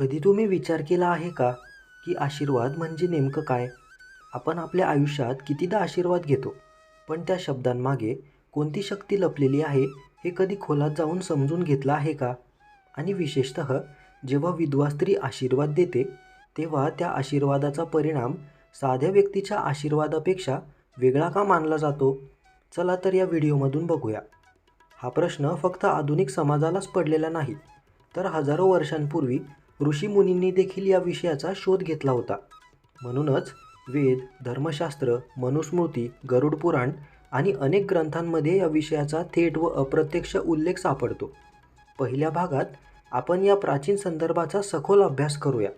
कधी तुम्ही विचार केला आहे का की आशीर्वाद म्हणजे नेमकं काय? आपण आपल्या आयुष्यात कितीदा आशीर्वाद घेतो पण त्या शब्दांमागे कोणती शक्ती लपलेली आहे हे कधी खोलात जाऊन समजून घेतलं आहे का? आणि विशेषतः जेव्हा विधवा स्त्री आशीर्वाद देते तेव्हा त्या आशीर्वादाचा परिणाम साध्या व्यक्तीच्या आशीर्वादापेक्षा वेगळा का मानला जातो? चला तर या व्हिडिओमधून बघूया. हा प्रश्न फक्त आधुनिक समाजालाच पडलेला नाही तर हजारो वर्षांपूर्वी ऋषीमुनींनी देखील या विषयाचा शोध घेतला होता. म्हणूनच वेद धर्मशास्त्र मनुस्मृती गरुड पुराण आणि अनेक ग्रंथांमध्ये या विषयाचा थेट व अप्रत्यक्ष उल्लेख सापडतो. पहिल्या भागात आपण या प्राचीन संदर्भाचा सखोल अभ्यास करूया.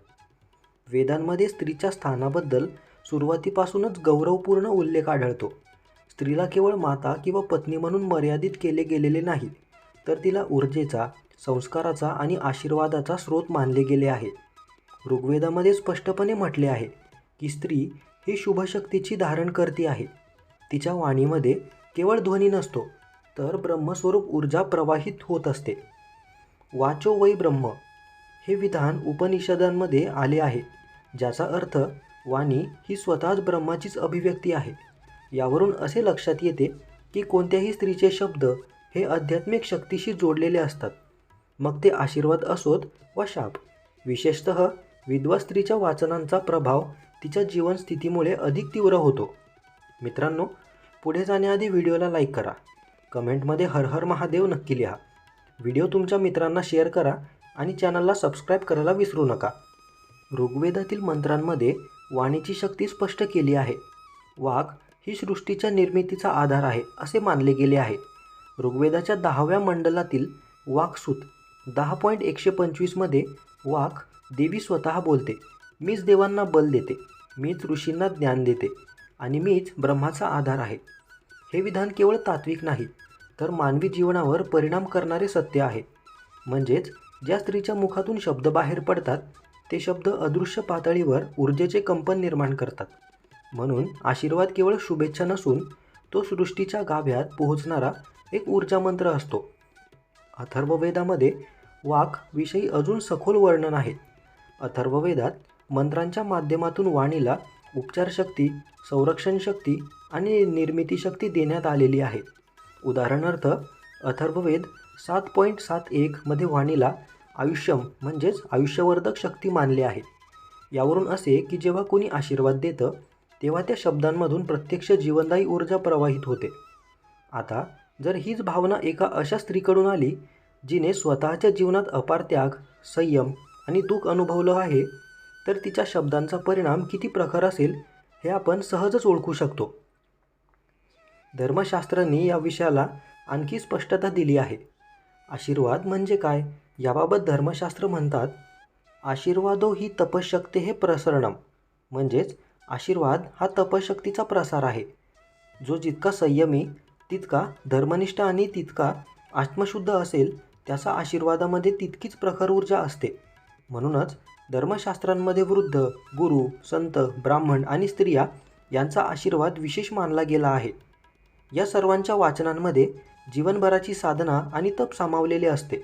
वेदांमध्ये स्त्रीच्या स्थानाबद्दल सुरुवातीपासूनच गौरवपूर्ण उल्लेख आढळतो. स्त्रीला केवळ माता किंवा पत्नी म्हणून मर्यादित केले गेलेले नाही तर तिला ऊर्जेचा संस्काराचा आणि आशीर्वादाचा स्रोत मानले गेले आहे ऋग्वेदामध्ये स्पष्टपणे म्हटले आहे की स्त्री ही शुभशक्तीची धारण करती आहे. तिच्या वाणीमध्ये केवळ ध्वनी नसतो तर ब्रह्मस्वरूप ऊर्जा प्रवाहित होत असते. वाचो वै ब्रह्म. हे विधान उपनिषदांमध्ये आले आहे ज्याचा अर्थ वाणी ही स्वतःच ब्रह्माचीच अभिव्यक्ती आहे. यावरून असे लक्षात येते की कोणत्याही स्त्रीचे शब्द हे आध्यात्मिक शक्तीशी जोडलेले असतात. मग ते आशीर्वाद असोत वा शाप. विशेषत विधवा स्त्रीच्या वाचनांचा प्रभाव तिच्या जीवनस्थितीमुळे अधिक तीव्र होतो. मित्रांनो पुढे जाण्याआधी व्हिडिओला लाईक करा. कमेंटमध्ये हर हर महादेव नक्की लिहा. व्हिडिओ तुमच्या मित्रांना शेअर करा आणि चॅनलला सबस्क्राईब करायला विसरू नका. ऋग्वेदातील मंत्रांमध्ये वाणीची शक्ती स्पष्ट केली आहे. वाघ ही सृष्टीच्या निर्मितीचा आधार आहे असे मानले गेले आहे. ऋग्वेदाच्या दहाव्या मंडलातील वाकसूत दहा पॉईंट एकशे पंचवीसमध्ये वाघ देवी स्वतः बोलते मीच देवांना बल देते मीच ऋषींना ज्ञान देते आणि मीच ब्रह्माचा आधार आहे. हे विधान केवळ तात्विक नाही तर मानवी जीवनावर परिणाम करणारे सत्य आहे. म्हणजेच ज्या स्त्रीच्या मुखातून शब्द बाहेर पडतात ते शब्द अदृश्य पातळीवर ऊर्जेचे कंपन निर्माण करतात. म्हणून आशीर्वाद केवळ शुभेच्छा नसून तो सृष्टीच्या गाभ्यात पोहोचणारा एक ऊर्जा मंत्र असतो. अथर्ववेदामध्ये वाक विषयी अजून सखोल वर्णन आहे. अथर्ववेदात मंत्रांच्या माध्यमातून वाणीला उपचारशक्ती संरक्षण शक्ती आणि निर्मिती शक्ती देण्यात आलेली आहे. उदाहरणार्थ अथर्ववेद सात पॉईंट सात एकमध्ये वाणीला आयुष्यम म्हणजेच आयुष्यवर्धक शक्ती मानले आहे. यावरून असे की जेव्हा कोणी आशीर्वाद देतं तेव्हा त्या शब्दांमधून प्रत्यक्ष जीवनदायी ऊर्जा प्रवाहित होते. आता जर हीच भावना एका अशा स्त्रीकडून आली जिने स्वतःच्या जीवनात अपार त्याग संयम आणि दुःख अनुभवलं आहे तर तिच्या शब्दांचा परिणाम किती प्रखर असेल हे आपण सहजच ओळखू शकतो. धर्मशास्त्रांनी या विषयाला आणखी स्पष्टता दिली आहे. आशीर्वाद म्हणजे काय? याबाबत धर्मशास्त्र म्हणतात आशीर्वादो ही तपशक्ती हे प्रसरणम. म्हणजेच आशीर्वाद हा तपशक्तीचा प्रसार आहे जो जितका संयमी तितका धर्मनिष्ठ आणि तितका आत्मशुद्ध असेल त्याचा आशीर्वादामध्ये तितकीच प्रखर ऊर्जा असते. म्हणूनच धर्मशास्त्रांमध्ये वृद्ध गुरु संत ब्राह्मण आणि स्त्रिया यांचा आशीर्वाद विशेष मानला गेला आहे. या सर्वांच्या वाचनांमध्ये जीवनभराची साधना आणि तप सामावलेले असते.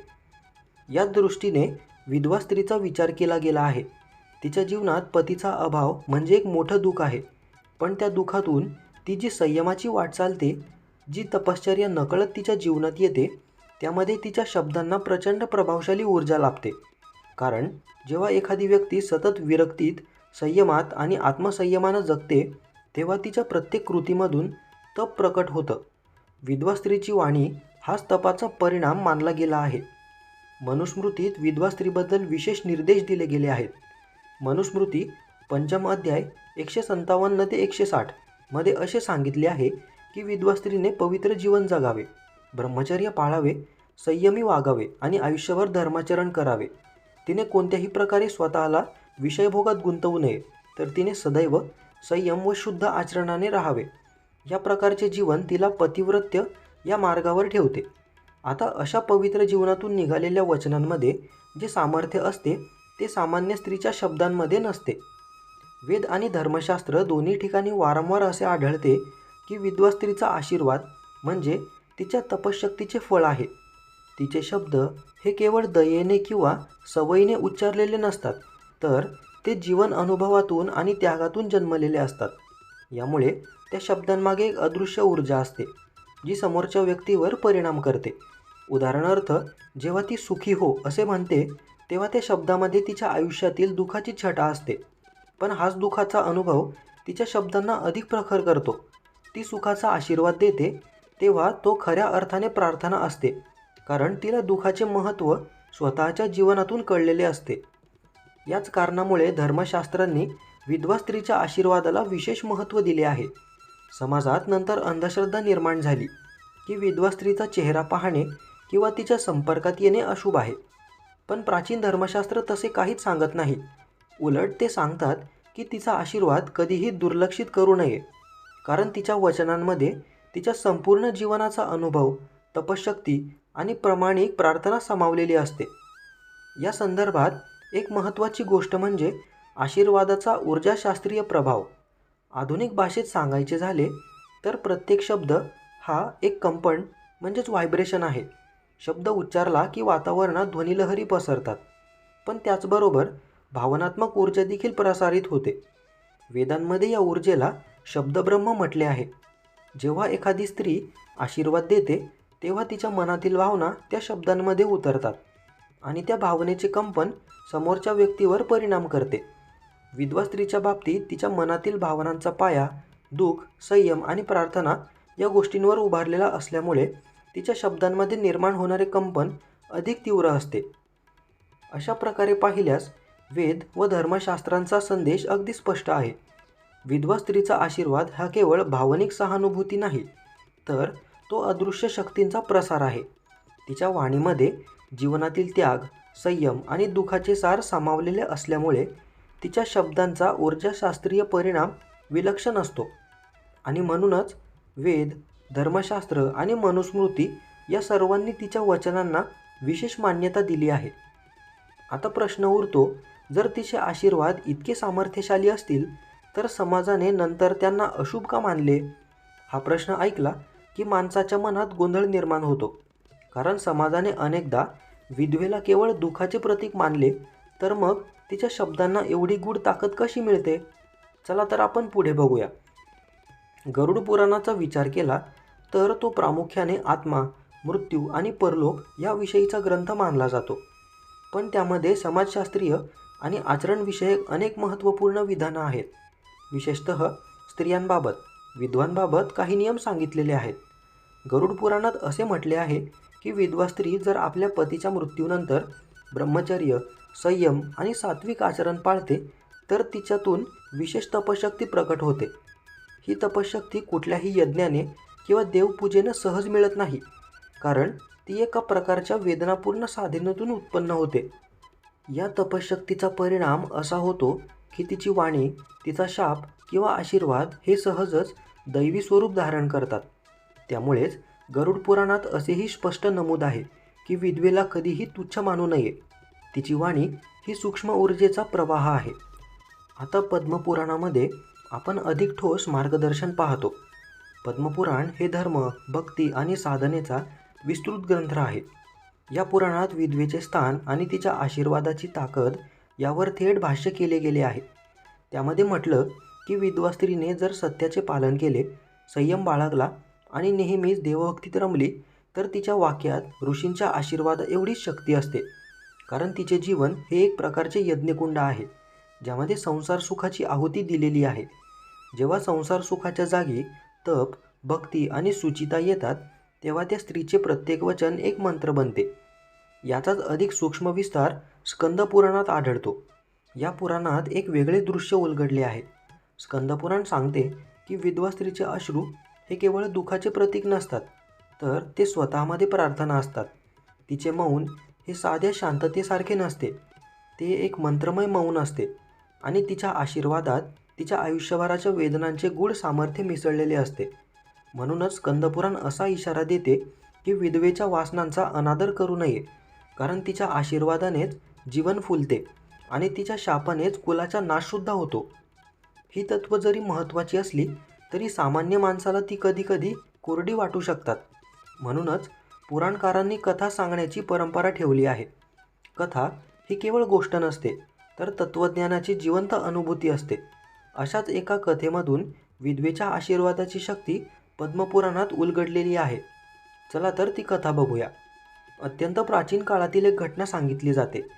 या दृष्टीने विधवा स्त्रीचा विचार केला गेला आहे. तिच्या जीवनात पतीचा अभाव म्हणजे एक मोठं दुःख आहे. पण त्या दुःखातून ती जी संयमाची वाट चालते जी तपश्चर्या नकळत तिच्या जीवनात येते त्यामध्ये तिच्या शब्दांना प्रचंड प्रभावशाली ऊर्जा लाभते. कारण जेव्हा एखादी व्यक्ती सतत विरक्तीत संयमात आणि आत्मसंयमानं जगते तेव्हा तिच्या प्रत्येक कृतीमधून तप प्रकट होतं. विधवा स्त्रीची वाणी हाच तपाचा परिणाम मानला गेला आहे. मनुस्मृतीत विधवा स्त्रीबद्दल विशेष निर्देश दिले गेले आहेत. मनुस्मृती पंचम अध्याय एकशे सत्तावन्न ते एकशे साठमध्ये असे सांगितले आहे की विधवा स्त्रीने पवित्र जीवन जगावे ब्रह्मचर्य पाळावे संयमी वागावे आणि आयुष्यभर धर्माचरण करावे. तिने कोणत्याही प्रकारे स्वतःला विषयभोगात गुंतवू नये तर तिने सदैव संयम व शुद्ध आचरणाने राहावे. या प्रकारचे जीवन तिला पतिव्रत्य या मार्गावर ठेवते. आता अशा पवित्र जीवनातून निघालेल्या वचनांमध्ये जे सामर्थ्य असते ते सामान्य स्त्रीच्या शब्दांमध्ये नसते. वेद आणि धर्मशास्त्र दोन्ही ठिकाणी वारंवार असे आढळते की विधवा स्त्रीचा आशीर्वाद म्हणजे तिच्या तपशक्तीचे फळ आहे. तिचे शब्द हे केवळ दयेने किंवा सवयीने उच्चारलेले नसतात तर ते जीवन अनुभवातून आणि त्यागातून जन्मलेले असतात. यामुळे त्या शब्दांमागे एक अदृश्य ऊर्जा असते जी समोरच्या व्यक्तीवर परिणाम करते. उदाहरणार्थ जेव्हा ती सुखी हो असे म्हणते तेव्हा त्या शब्दामध्ये तिच्या आयुष्यातील दुःखाची छटा असते. पण हाच दुःखाचा अनुभव तिच्या शब्दांना अधिक प्रखर करतो. ती सुखाचा आशीर्वाद देते तेव्हा तो खऱ्या अर्थाने प्रार्थना असते कारण तिला दुःखाचे महत्त्व स्वतःच्या जीवनातून कळलेले असते. याच कारणामुळे धर्मशास्त्रांनी विधवा स्त्रीच्या आशीर्वादाला विशेष महत्त्व दिले आहे. समाजात नंतर अंधश्रद्धा निर्माण झाली की विधवा स्त्रीचा चेहरा पाहणे किंवा तिच्या संपर्कात येणे अशुभ आहे. पण प्राचीन धर्मशास्त्र तसे काहीच सांगत नाही. उलट ते सांगतात की तिचा आशीर्वाद कधीही दुर्लक्षित करू नये. कारण तिच्या वचनांमध्ये तिच्या संपूर्ण जीवनाचा अनुभव तपशक्ती आणि प्रामाणिक प्रार्थना सामावलेली असते. या संदर्भात एक महत्त्वाची गोष्ट म्हणजे आशीर्वादाचा ऊर्जाशास्त्रीय प्रभाव. आधुनिक भाषेत सांगायचे झाले तर प्रत्येक शब्द हा एक कंपन म्हणजेच व्हायब्रेशन आहे. शब्द उच्चारला की वातावरणात ध्वनिलहरी पसरतात. पण त्याचबरोबर भावनात्मक ऊर्जा देखील प्रसारित होते. वेदांमध्ये या ऊर्जेला शब्दब्रह्म म्हटले आहे. जेव्हा एखादी स्त्री आशीर्वाद देते तेव्हा तिच्या मनातील भावना त्या शब्दांमध्ये उतरतात आणि त्या भावनेचे कंपन समोरच्या व्यक्तीवर परिणाम करते. विधवा स्त्रीच्या बाबतीत तिच्या मनातील भावनांचा पाया दुःख संयम आणि प्रार्थना या गोष्टींवर उभारलेला असल्यामुळे तिच्या शब्दांमध्ये निर्माण होणारे कंपन अधिक तीव्र असते. अशा प्रकारे पाहिल्यास वेद व धर्मशास्त्रांचा संदेश अगदी स्पष्ट आहे. विधवा स्त्रीचा आशीर्वाद हा केवळ भावनिक सहानुभूती नाही तर तो अदृश्य शक्तींचा प्रसार आहे. तिच्या वाणीमध्ये जीवनातील त्याग संयम आणि दुःखाचे सार सामावलेले असल्यामुळे तिच्या शब्दांचा ऊर्जाशास्त्रीय परिणाम विलक्षण असतो. आणि म्हणूनच वेद धर्मशास्त्र आणि मनुस्मृती या सर्वांनी तिच्या वचनांना विशेष मान्यता दिली आहे. आता प्रश्न उरतो जर तिचे आशीर्वाद इतके सामर्थ्यशाली असतील तर समाजाने नंतर त्यांना अशुभ का मानले? हा प्रश्न ऐकला की माणसाच्या मनात गोंधळ निर्माण होतो. कारण समाजाने अनेकदा विधवेला केवळ दुःखाचे प्रतीक मानले तर मग तिच्या शब्दांना एवढी गूढ ताकद कशी मिळते? चला तर आपण पुढे बघूया. गरुड पुराणाचा विचार केला तर तो प्रामुख्याने आत्मा मृत्यू आणि परलोक याविषयीचा ग्रंथ मानला जातो. पण त्यामध्ये समाजशास्त्रीय आणि आचरणविषयक अनेक महत्त्वपूर्ण विधानं आहेत. विशेषत स्त्रियांबाबत विधवांबाबत काही नियम सांगितलेले आहेत. गरुड पुराणात असे म्हटले आहे की विधवा स्त्री जर आपल्या पतीच्या मृत्यूनंतर ब्रह्मचर्य संयम आणि सात्विक आचरण पाळते तर तिच्यातून विशेष तपशक्ती प्रकट होते. ही तपशक्ती कुठल्याही यज्ञाने किंवा देवपूजेनं सहज मिळत नाही कारण ती एका प्रकारच्या वेदनापूर्ण साधनेतून उत्पन्न होते. या तपशक्तीचा परिणाम असा होतो की तिची वाणी तिचा शाप किंवा आशीर्वाद हे सहजच दैवी स्वरूप धारण करतात. त्यामुळेच गरुड पुराणात असेही स्पष्ट नमूद आहे की विधवेला कधीही तुच्छ मानू नये. तिची वाणी ही सूक्ष्म ऊर्जेचा प्रवाह आहे. आता पद्मपुराणामध्ये आपण अधिक ठोस मार्गदर्शन पाहतो. पद्मपुराण हे धर्म भक्ती आणि साधनेचा विस्तृत ग्रंथ आहे. या पुराणात विधवेचे स्थान आणि तिच्या आशीर्वादाची ताकद यावर थेट भाष्य केले गेले आहे. त्यामध्ये म्हटलं की विधवा स्त्रीने जर सत्याचे पालन केले संयम बाळगला आणि नेहमीच देवभक्तीत रमली तर तिच्या वाक्यात ऋषींच्या आशीर्वाद एवढीच शक्ती असते. कारण तिचे जीवन हे एक प्रकारचे यज्ञकुंड आहे ज्यामध्ये संसार सुखाची आहुती दिलेली आहे. जेव्हा संसार सुखाच्या जागी तप भक्ती आणि सुचिता येतात तेव्हा त्या स्त्रीचे प्रत्येक वचन एक मंत्र बनते. याचाच अधिक सूक्ष्म विस्तार स्कंदपुराणात आढळतो. या पुराणात एक वेगळे दृश्य उलगडले आहे. स्कंदपुराण सांगते की विधवा स्त्रीचे अश्रू हे केवळ दुःखाचे प्रतीक नसतात तर ते स्वतःमध्ये प्रार्थना असतात. तिचे मौन हे साध्या शांततेसारखे नसते. ते एक मंत्रमय मौन असते आणि तिच्या आशीर्वादात तिच्या आयुष्यभराच्या वेदनांचे गूढ सामर्थ्य मिसळलेले असते. म्हणूनच स्कंदपुराण असा इशारा देते की विधवेच्या वासनांचा अनादर करू नये. कारण तिच्या आशीर्वादानेच जीवन फुलते आणि तिच्या शापानेच कुलाचा नाशसुद्धा होतो. ही तत्त्व जरी महत्त्वाची असली तरी सामान्य माणसाला ती कधीकधी कोरडी वाटू शकतात. म्हणूनच पुराणकारांनी कथा सांगण्याची परंपरा ठेवली आहे. कथा ही केवळ गोष्ट नसते तर तत्त्वज्ञानाची जिवंत अनुभूती असते. अशाच एका कथेमधून विधवेच्या आशीर्वादाची शक्ती पद्मपुराणात उलगडलेली आहे. चला तर ती कथा बघूया. अत्यंत प्राचीन काळातील एक घटना सांगितली जाते.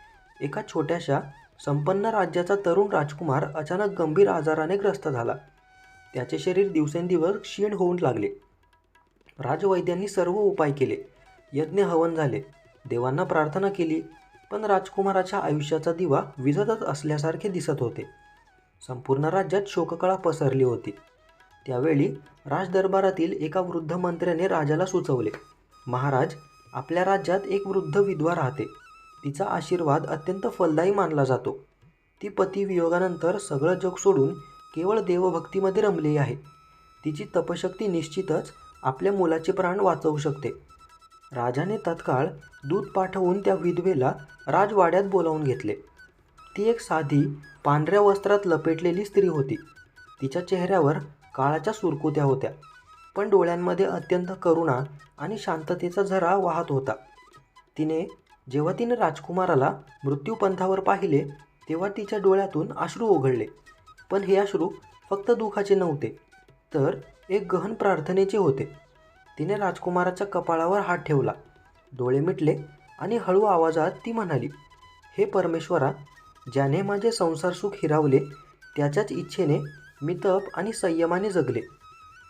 एका छोट्याशा संपन्न राज्याचा तरुण राजकुमार अचानक गंभीर आजाराने ग्रस्त झाला. त्याचे शरीर दिवसेंदिवस क्षीण होऊन लागले. राजवैद्यांनी सर्व उपाय केले. यज्ञ हवन झाले. देवांना प्रार्थना केली. पण राजकुमाराच्या आयुष्याचा दिवा विझतच असल्यासारखे दिसत होते. संपूर्ण राज्यात शोककळा पसरली होती. त्यावेळी राजदरबारातील एका वृद्ध मंत्र्याने राजाला सुचवले महाराज आपल्या राज्यात एक वृद्ध विधवा राहते. तिचा आशीर्वाद अत्यंत फलदायी मानला जातो. ती पतिवियोगानंतर सगळं जग सोडून केवळ देवभक्तीमध्ये रमली आहे. तिची तपशक्ती निश्चितच आपल्या मुलाचे प्राण वाचवू शकते. राजाने तत्काळ दूध पाठवून त्या विधवेला राजवाड्यात बोलावून घेतले. ती एक साधी पांढऱ्या वस्त्रात लपेटलेली स्त्री होती. तिच्या चेहऱ्यावर काळाच्या सुरकुत्या होत्या. पण डोळ्यांमध्ये अत्यंत करुणा आणि शांततेचा झरा वाहत होता. तिने जेव्हा तिने राजकुमाराला मृत्यूपंथावर पाहिले तेव्हा तिच्या डोळ्यातून अश्रू ओघळले. पण हे अश्रू फक्त दुखाचे नव्हते तर एक गहन प्रार्थनेचे होते. तिने राजकुमाराच्या कपाळावर हात ठेवला. डोळे मिटले आणि हळू आवाजात ती म्हणाली हे परमेश्वरा ज्याने माझे संसार सुख हिरावले त्याच्याच इच्छेने मी तप आणि संयमाने जगले.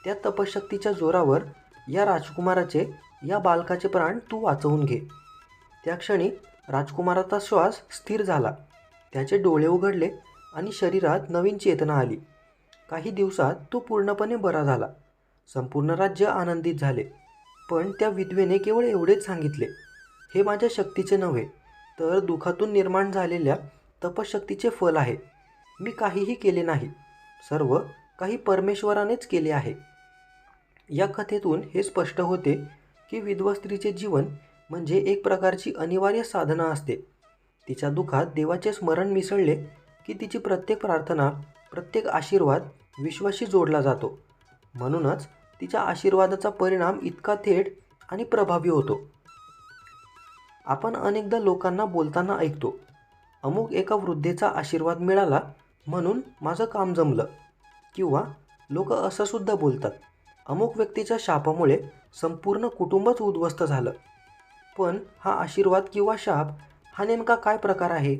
त्या तपशक्तीच्या जोरावर या राजकुमाराचे या बालकाचे प्राण तू वाचवून घे. त्या क्षणी राजकुमाराचा श्वास स्थिर झाला. त्याचे डोळे उघडले आणि शरीरात नवीन चेतना आली. काही दिवसात तो पूर्णपणे बरा झाला. संपूर्ण राज्य आनंदित झाले. पण त्या विधवेने केवळ एवढेच सांगितले. हे माझ्या शक्तीचे नव्हे तर दुःखातून निर्माण झालेल्या तपशक्तीचे फल आहे. मी काहीही केले नाही. सर्व काही परमेश्वरानेच केले आहे. या कथेतून हे स्पष्ट होते की विधवा स्त्रीचे जीवन म्हणजे एक प्रकारची अनिवार्य साधना असते. तिच्या दुःखात देवाचे स्मरण मिसळले की तिची प्रत्येक प्रार्थना प्रत्येक आशीर्वाद विश्वाशी जोडला जातो. म्हणूनच तिच्या आशीर्वादाचा परिणाम इतका थेट आणि प्रभावी होतो. आपण अनेकदा लोकांना बोलताना ऐकतो अमुक एका वृद्धेचा आशीर्वाद मिळाला म्हणून माझं काम जमलं किंवा लोक असंसुद्धा बोलतात. अमुक व्यक्तीच्या शापामुळे संपूर्ण कुटुंबच उद्ध्वस्त झालं. पण हा आशीर्वाद किंवा शाप हा नेमका काय प्रकार आहे?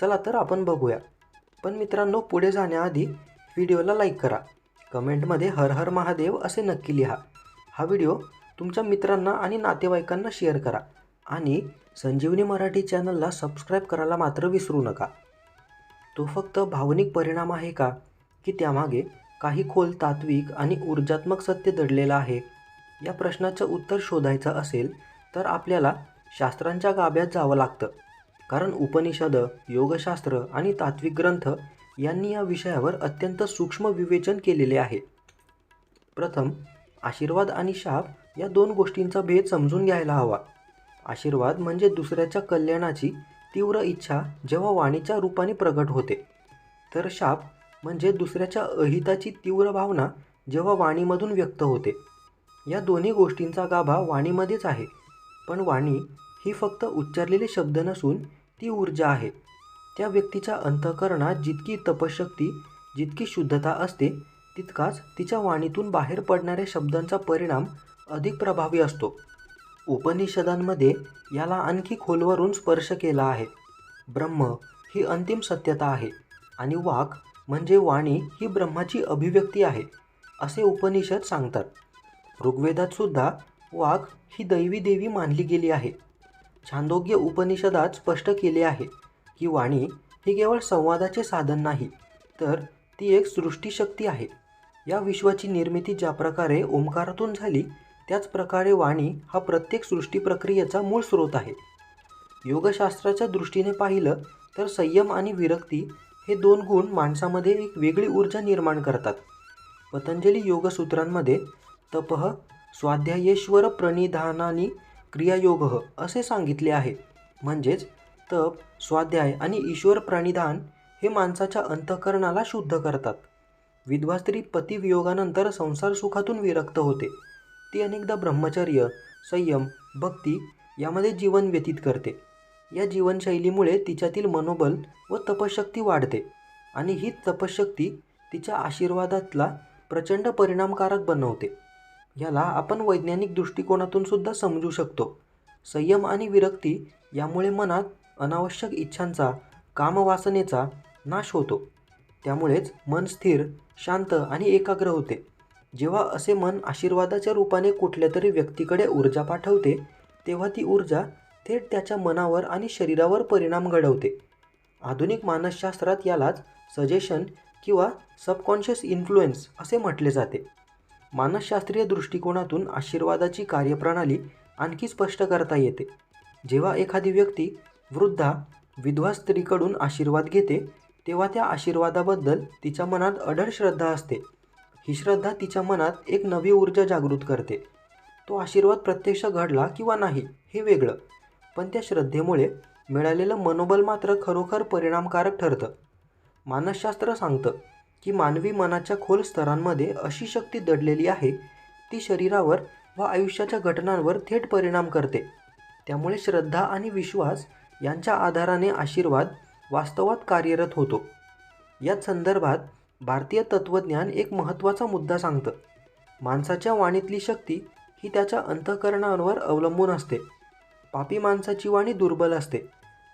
चला तर आपण बघूया. पण मित्रांनो पुढे जाण्याआधी व्हिडिओला लाईक करा. कमेंटमध्ये हर हर महादेव असे नक्की लिहा. हा व्हिडिओ तुमच्या मित्रांना आणि नातेवाईकांना शेअर करा. आणि संजीवनी मराठी चॅनलला सबस्क्राईब करायला मात्र विसरू नका. तो फक्त भावनिक परिणाम आहे का? की त्यामागे काही खोल तात्विक आणि ऊर्जात्मक सत्य दडलेलं आहे. या प्रश्नाचं उत्तर शोधायचं असेल तर आपल्याला शास्त्रांच्या गाभ्यात जावं लागतं. कारण उपनिषद योगशास्त्र आणि तात्विक ग्रंथ यांनी या विषयावर अत्यंत सूक्ष्म विवेचन केलेले आहे. प्रथम आशीर्वाद आणि शाप या दोन गोष्टींचा भेद समजून घ्यायला हवा. आशीर्वाद म्हणजे दुसऱ्याच्या कल्याणाची तीव्र इच्छा जेव्हा वाणीच्या रूपाने प्रगट होते. तर शाप म्हणजे दुसऱ्याच्या अहिताची तीव्र भावना जेव्हा वाणीमधून व्यक्त होते. या दोन्ही गोष्टींचा गाभा वाणीमध्येच आहे. पण वाणी ही फक्त उच्चारलेले शब्द नसून ती ऊर्जा आहे. त्या व्यक्तीच्या अंतःकरणात जितकी तपशक्ती जितकी शुद्धता असते तितकाच तिच्या वाणीतून बाहेर पडणाऱ्या शब्दांचा परिणाम अधिक प्रभावी असतो. उपनिषदांमध्ये याला आणखी खोलवरून स्पर्श केला आहे. ब्रह्म ही अंतिम सत्यता आहे आणि वाक म्हणजे वाणी ही ब्रह्माची अभिव्यक्ती आहे असे उपनिषद सांगतात. ऋग्वेदात सुद्धा ही दैवी देवी मानली गेली आहे. छांदोग्य उपनिषदात स्पष्ट केले आहे की वाणी ही केवळ संवादाचे साधन नाही तर ती एक सृष्टीशक्ती आहे. या विश्वाची निर्मिती ज्या प्रकारे ओंकारातून झाली त्याच प्रकारे वाणी हा प्रत्येक सृष्टी प्रक्रियेचा मूळ स्रोत आहे. योगशास्त्राच्या दृष्टीने पाहिलं तर संयम आणि विरक्ती हे दोन गुण माणसामध्ये एक वेगळी ऊर्जा निर्माण करतात. पतंजली योगसूत्रांमध्ये तपः स्वाध्यायेश्वर प्रणिधानानी क्रियायोग असे सांगितले आहे. म्हणजेच तप स्वाध्याय आणि ईश्वर प्रणिधान हे माणसाच्या अंतःकरणाला शुद्ध करतात. विधवा स्त्री पतिवियोगानंतर संसार सुखातून विरक्त होते. ती अनेकदा ब्रह्मचर्य संयम भक्ती यामध्ये जीवन व्यतीत करते. या जीवनशैलीमुळे तिच्यातील मनोबल व तपशक्ती वाढते आणि ही तपशक्ती तिच्या आशीर्वादातला प्रचंड परिणामकारक बनवते. याला आपण वैज्ञानिक दृष्टिकोनातून सुद्धा समजू शकतो. संयम आणि विरक्ती यामुळे मनात अनावश्यक इच्छांचा कामवासनेचा नाश होतो. त्यामुळेच मन स्थिर शांत आणि एकाग्र होते. जेव्हा असे मन आशीर्वादाच्या रूपाने कुठल्या तरी व्यक्तीकडे ऊर्जा पाठवते तेव्हा ती ऊर्जा थेट त्याच्या मनावर आणि शरीरावर परिणाम घडवते. आधुनिक मानसशास्त्रात यालाच सजेशन किंवा सबकॉन्शियस इन्फ्लुएन्स असे म्हटले जाते. मानसशास्त्रीय दृष्टिकोनातून आशीर्वादाची कार्यप्रणाली आणखी स्पष्ट करता येते. जेव्हा एखादी व्यक्ती वृद्धा विधवा स्त्रीकडून आशीर्वाद घेते तेव्हा त्या आशीर्वादाबद्दल तिच्या मनात अढळ श्रद्धा असते. ही श्रद्धा तिच्या मनात एक नवी ऊर्जा जागृत करते. तो आशीर्वाद प्रत्यक्ष घडला किंवा नाही हे वेगळं. पण त्या श्रद्धेमुळे मिळालेलं मनोबल मात्र खरोखर परिणामकारक ठरतं. मानसशास्त्र सांगतं की मानवी मनाच्या खोल स्तरांमध्ये अशी शक्ती दडलेली आहे ती शरीरावर व आयुष्याच्या घटनांवर थेट परिणाम करते. त्यामुळे श्रद्धा आणि विश्वास यांच्या आधाराने आशीर्वाद वास्तवात कार्यरत होतो. याच संदर्भात भारतीय तत्त्वज्ञान एक महत्त्वाचा मुद्दा सांगतं. माणसाच्या वाणीतली शक्ती ही त्याच्या अंतःकरणांवर अवलंबून असते. पापी माणसाची वाणी दुर्बल असते.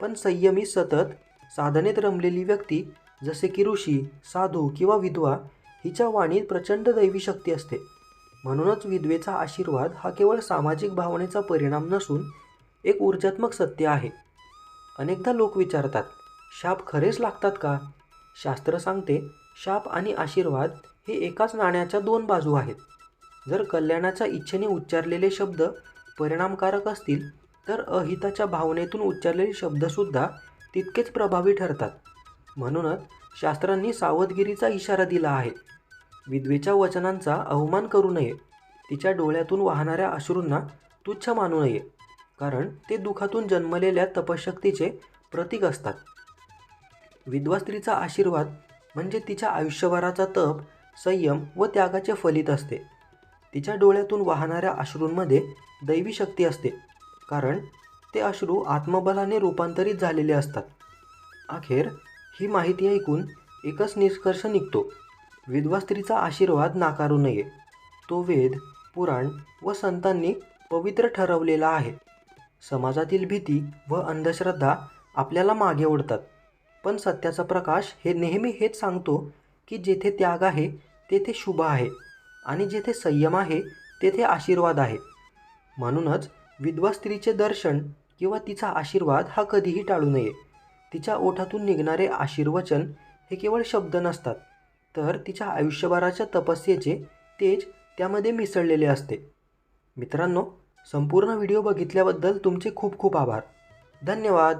पण संयमी सतत साधनेत रमलेली व्यक्ती जसे की ऋषी साधू किंवा विधवा हिच्या वाणीत प्रचंड दैवी शक्ती असते. म्हणूनच विधवेचा आशीर्वाद हा केवळ सामाजिक भावनेचा परिणाम नसून एक ऊर्जात्मक सत्य आहे. अनेकदा लोक विचारतात शाप खरेच लागतात का? शास्त्र सांगते शाप आणि आशीर्वाद हे एकाच नाण्याच्या दोन बाजू आहेत. जर कल्याणाच्या इच्छेने उच्चारलेले शब्द परिणामकारक असतील तर अहिताच्या भावनेतून उच्चारलेले शब्दसुद्धा तितकेच प्रभावी ठरतात. म्हणूनच शास्त्रांनी सावधगिरीचा इशारा दिला आहे. विधवेच्या वचनांचा अवमान करू नये. तिच्या डोळ्यातून वाहणाऱ्या अश्रूंना तुच्छ मानू नये. कारण ते दुखातून जन्मलेल्या तपशक्तीचे प्रतीक असतात. विधवा स्त्रीचा आशीर्वाद म्हणजे तिच्या आयुष्यभराचा तप संयम व त्यागाचे फलित असते. तिच्या डोळ्यातून वाहणाऱ्या अश्रूंमध्ये दैवी शक्ती असते. कारण ते अश्रू आत्मबलाने रूपांतरित झालेले असतात. अखेर ही माहिती ऐकून एकच निष्कर्ष निघतो. विधवा स्त्रीचा आशीर्वाद नाकारू नये. तो वेद पुराण व संतांनी पवित्र ठरवलेला आहे. समाजातील भीती व अंधश्रद्धा आपल्याला मागे ओढतात. पण सत्याचा प्रकाश हे नेहमी हेच सांगतो की जेथे त्याग आहे तेथे शुभ आहे आणि जेथे संयम आहे तेथे आशीर्वाद आहे. म्हणूनच विधवा स्त्रीचे दर्शन किंवा तिचा आशीर्वाद हा कधीही टाळू नये. तिच्या ओठातून निघणारे आशीर्वचन हे केवळ शब्द नसतात तर तिच्या आयुष्यभराच्या तपस्येचे तेज त्यामध्ये मिसळलेले असते. मित्रांनो संपूर्ण व्हिडिओ बघितल्याबद्दल तुमचे खूप खूप आभार. धन्यवाद!